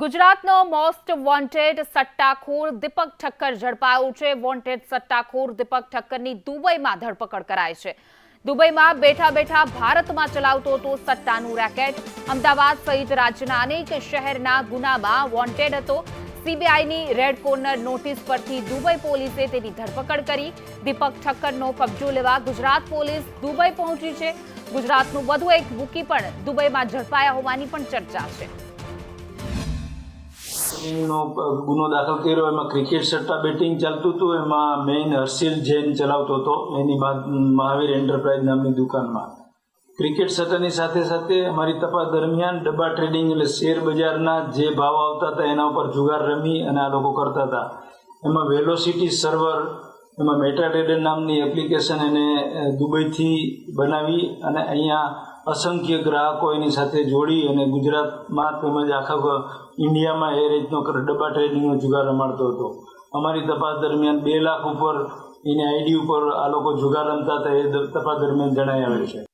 ગુજરાતનો most wanted સટ્ટાખોર દીપક ઠક્કર ઝડપાયો છે. વોન્ટેડ સટ્ટાખોર દીપક ઠક્કરની દુબઈમાં ધરપકડ કરાઈ છે. દુબઈમાં બેઠા બેઠા ભારતમાં ચલાવતો હતો સટ્ટાનું રેકેટ. અમદાવાદ સહિત રાજ્યના અનેક શહેરના ગુનામાં વોન્ટેડ હતો. સીબીઆઈની રેડ કોર્નર નોટિસ પરથી દુબઈ પોલીસે તેની ધરપકડ કરી. દીપક ઠક્કરનો કબજો લેવા ગુજરાત પોલીસ દુબઈ પહોંચી છે. ગુજરાતનું વધુ એક બુકી પણ દુબઈમાં ઝડપાયા હોવાની પણ ચર્ચા છે. નો ગુનો દાખલ કર્યો. એમાં ક્રિકેટ સટ્ટા બેટિંગ ચાલતું હતું. એમાં મેઇન હર્ષિલ જૈન ચલાવતો હતો. એની મહાવીર એન્ટરપ્રાઇઝ નામની દુકાનમાં. ક્રિકેટ સટ્ટાની સાથે સાથે અમારી તપાસ દરમિયાન ડબ્બા ટ્રેડિંગ એટલે શેર બજારના જે ભાવ આવતા હતા, એના ઉપર જુગાર રમી અને આ લોકો કરતા હતા. એમાં વેલોસિટી સર્વર એમાં મેટા ટ્રેડર નામની એપ્લિકેશન એને દુબઈથી બનાવી અને અહીંયા અસંખ્ય ગ્રાહકો એની સાથે જોડી અને ગુજરાતમાં તેમજ આખા ઇન્ડિયામાં એ રીતનો ડબ્બા ટ્રેડિંગનો જુગાર રમાડતો હતો. અમારી તપાસ દરમિયાન બે લાખ ઉપર એની આઈડી ઉપર આ લોકો જુગાર રમતા હતા એ તપાસ દરમિયાન જણાઈ આવે છે.